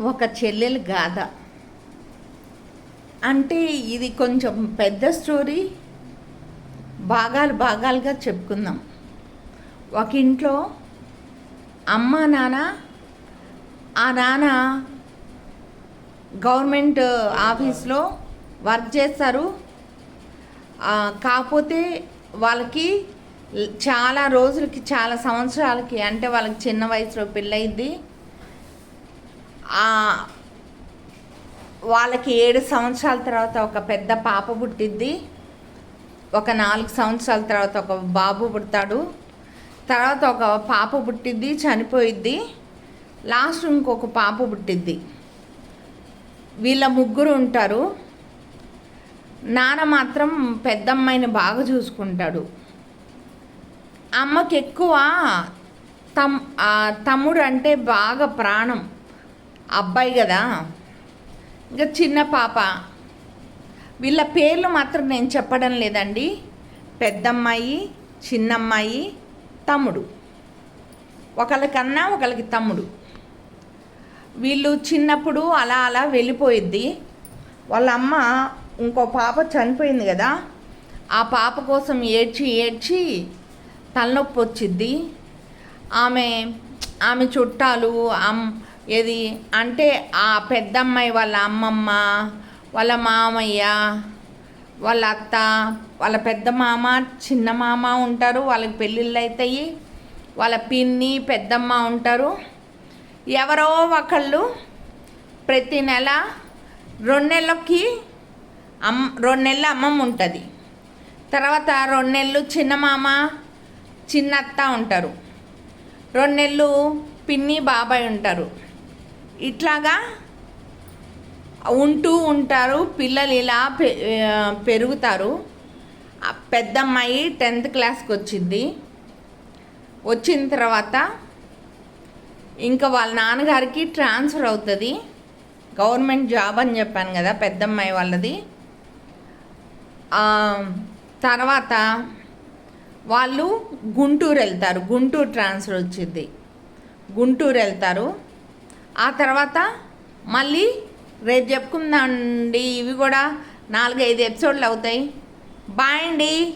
ఒక చెల్లెలు గాథ. అంటే ఇది కొంచెం పెద్ద స్టోరీ. భాగాలు భాగాలుగా చెప్పుకుందాం. ఒక ఇంట్లో అమ్మ నాన్న ఆ నాన్న గవర్నమెంట్ ఆఫీస్లో వర్క్ చేస్తారు. కాకపోతే వాళ్ళకి చాలా రోజులకి చాలా సంవత్సరాలకి అంటే వాళ్ళకి చిన్న వయసులో పెళ్ళయింది. వాళ్ళకి ఏడు సంవత్సరాల తర్వాత ఒక పెద్ద పాప పుట్టిద్ది. ఒక నాలుగు సంవత్సరాల తర్వాత ఒక బాబు పుడతాడు. తర్వాత ఒక పాప పుట్టిద్ది చనిపోయిద్ది. లాస్ట్ ఇంకొక పాప పుట్టిద్ది. వీళ్ళ ముగ్గురు ఉంటారు. నాన్న మాత్రం పెద్దమ్మాయిని బాగా చూసుకుంటాడు. అమ్మకి ఎక్కువ తమ్ ఆ తమ్ముడు అంటే బాగా ప్రాణం. అబ్బాయి కదా. ఇంకా చిన్న పాప. వీళ్ళ పేర్లు మాత్రం నేను చెప్పడం లేదండి. పెద్దమ్మాయి చిన్నమ్మాయి తమ్ముడు. ఒకళ్ళకన్నా ఒకళ్ళకి తమ్ముడు. వీళ్ళు చిన్నప్పుడు అలా అలా వెళ్ళిపోయిద్ది. వాళ్ళ అమ్మ ఇంకో పాప చనిపోయింది కదా. ఆ పాప కోసం ఏడ్చి ఏడ్చి తలనొప్పి వచ్చిద్ది. ఆమె ఆమె చుట్టాలు అమ్ ఏది? అంటే ఆ పెద్దమ్మాయి వాళ్ళ అమ్మమ్మ వాళ్ళ మామయ్య వాళ్ళ అత్త వాళ్ళ పెద్ద మామ చిన్న మామ ఉంటారు వాళ్ళకి పెళ్ళిళ్ళు అవుతాయి వాళ్ళ పిన్ని పెద్దమ్మ ఉంటారు. ఎవరో ఒకళ్ళు ప్రతి నెల రెండు నెలలకి అమ్ రెండు నెలల అమ్మమ్మ ఉంటుంది. తర్వాత రెండు నెలలు చిన్న మామ చిన్న అత్త ఉంటారు. రెండు నెలలు పిన్ని బాబాయ్ ఉంటారు. ఇట్లాగా ఉంటూ ఉంటారు. పిల్లలు ఇలా పె పెరుగుతారు. పెద్దమ్మాయి టెన్త్ క్లాస్కి వచ్చింది. వచ్చిన తర్వాత ఇంకా వాళ్ళ నాన్నగారికి ట్రాన్స్ఫర్ అవుతుంది. గవర్నమెంట్ జాబ్ అని చెప్పాను కదా పెద్దమ్మాయి వాళ్ళది. తర్వాత వాళ్ళు గుంటూరు వెళ్తారు. గుంటూరు ట్రాన్స్ఫర్ వచ్చింది. గుంటూరు వెళ్తారు. ఆ తర్వాత మళ్ళీ రేపు చెప్పుకుందామండి ఇవి కూడా నాలుగైదు ఎపిసోడ్లు అవుతాయి. బాయ్ అండి.